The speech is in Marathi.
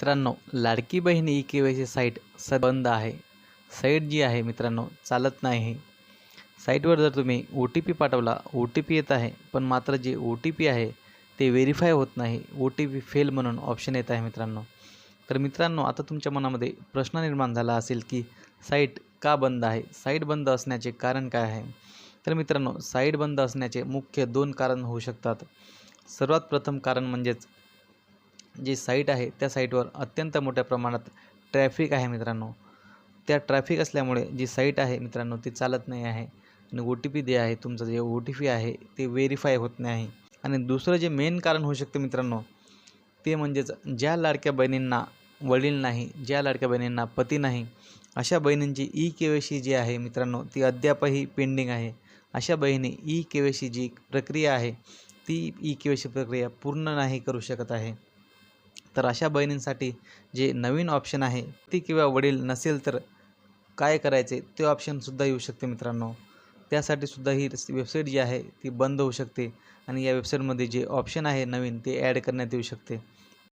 मित्रांनो Ladki Bahin E K Y C site स बंद आहे. साईट जी आहे मित्रांनो चालत नाही. साईटवर जर तुम्ही ओ टी पी पाठवला ओ टी पी येत आहे पण मात्र जे ओ टी पी आहे ते व्हेरीफाय होत नाही. ओ टी पी फेल म्हणून ऑप्शन येत आहे मित्रांनो. तर मित्रांनो आता तुमच्या मनामध्ये प्रश्न निर्माण झाला असेल की साईट का बंद आहे? साईट बंद असण्याचे कारण काय आहे? तर मित्रांनो साईट बंद असण्याचे मुख्य दोन कारण होऊ शकतात. सर्वात प्रथम कारण म्हणजेच जी साईट आहे त्या साईटवर अत्यंत मोठ्या प्रमाणात ट्रॅफिक आहे मित्रांनो. त्या ट्रॅफिक असल्यामुळे जी साईट आहे मित्रांनो ती चालत नाही आहे. आणि ओ टी पी जे आहे तुमचं जे ओ टी पी आहे ते व्हेरीफाय होत नाही. आणि दुसरं जे मेन कारण होऊ शकतं मित्रांनो ते म्हणजेच ज्या लाडक्या बहिणींना वडील नाही ज्या लाडक्या बहिणींना पती नाही अशा बहिणींची ई के वाय सी जी आहे मित्रांनो ती अद्यापही पेंडिंग आहे. अशा बहिणी ई के वाय सी जी प्रक्रिया आहे ती ई के वाय सी प्रक्रिया पूर्ण नाही करू शकत आहे. तर अशा बहिणींसाठी जे नवीन ऑप्शन आहे ती किंवा वडील नसेल तर काय करायचे ते ऑप्शनसुद्धा येऊ शकते मित्रांनो. त्यासाठी सुद्धा ही वेबसाईट जी आहे ती बंद होऊ शकते आणि या वेबसाईटमध्ये जे ऑप्शन आहे नवीन ते ॲड करण्यात येऊ शकते.